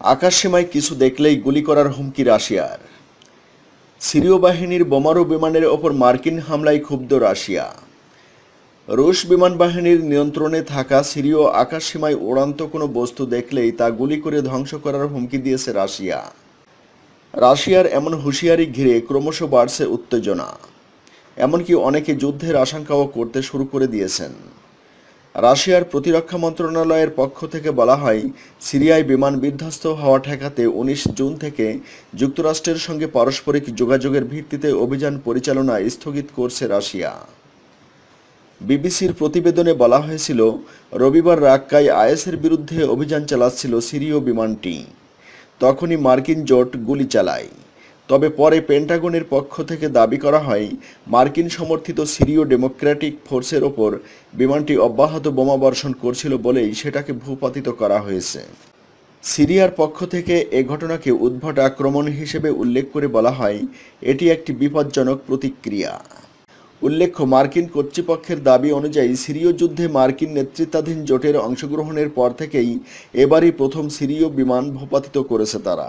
আকাশসীমায় কিছু দেখলেই গুলি করার হুমকি রাশিয়ার। সিরীয় বাহিনীর বোমারু বিমানের ওপর মার্কিন হামলায় ক্ষুব্ধ রাশিয়া। রুশ বিমান বাহিনীর নিয়ন্ত্রণে থাকা সিরীয় আকাশসীমায় উড়ান্ত কোনো বস্তু দেখলেই তা গুলি করে ধ্বংস করার হুমকি দিয়েছে রাশিয়া। রাশিয়ার এমন হুঁশিয়ারি ঘিরে ক্রমশ বাড়ছে উত্তেজনা। এমনকি অনেকে যুদ্ধের আশঙ্কাও করতে শুরু করে দিয়েছেন। রাশিয়ার প্রতিরক্ষা মন্ত্রণালয়ের পক্ষ থেকে বলা হয়, সিরিয়ায় বিমান বিধ্বস্ত হওয়া ঠেকাতে উনিশ জুন থেকে যুক্তরাষ্ট্রের সঙ্গে পারস্পরিক যোগাযোগের ভিত্তিতে অভিযান পরিচালনা স্থগিত করছে রাশিয়া। বিবিসির প্রতিবেদনে বলা হয়েছিল, রবিবার রাক্কায় আইএসের বিরুদ্ধে অভিযান চালাচ্ছিল সিরীয় বিমানটি। তখনই মার্কিন জোট গুলি চালায়। তবে পরে পেন্টাগনের পক্ষ থেকে দাবি করা হয়, মার্কিন সমর্থিত সিরীয় ডেমোক্র্যাটিক ফোর্সের ওপর বিমানটি অব্যাহত বোমাবর্ষণ করছিল বলেই সেটাকে ভূপাতিত করা হয়েছে। সিরিয়ার পক্ষ থেকে এ ঘটনাকে উদ্ভট আক্রমণ হিসেবে উল্লেখ করে বলা হয়, এটি একটি বিপজ্জনক প্রতিক্রিয়া। উল্লেখ্য, মার্কিন কর্তৃপক্ষের দাবি অনুযায়ী সিরীয় যুদ্ধে মার্কিন নেতৃত্বাধীন জোটের অংশগ্রহণের পর থেকেই এবারই প্রথম সিরীয় বিমান ভূপাতিত করেছে তারা।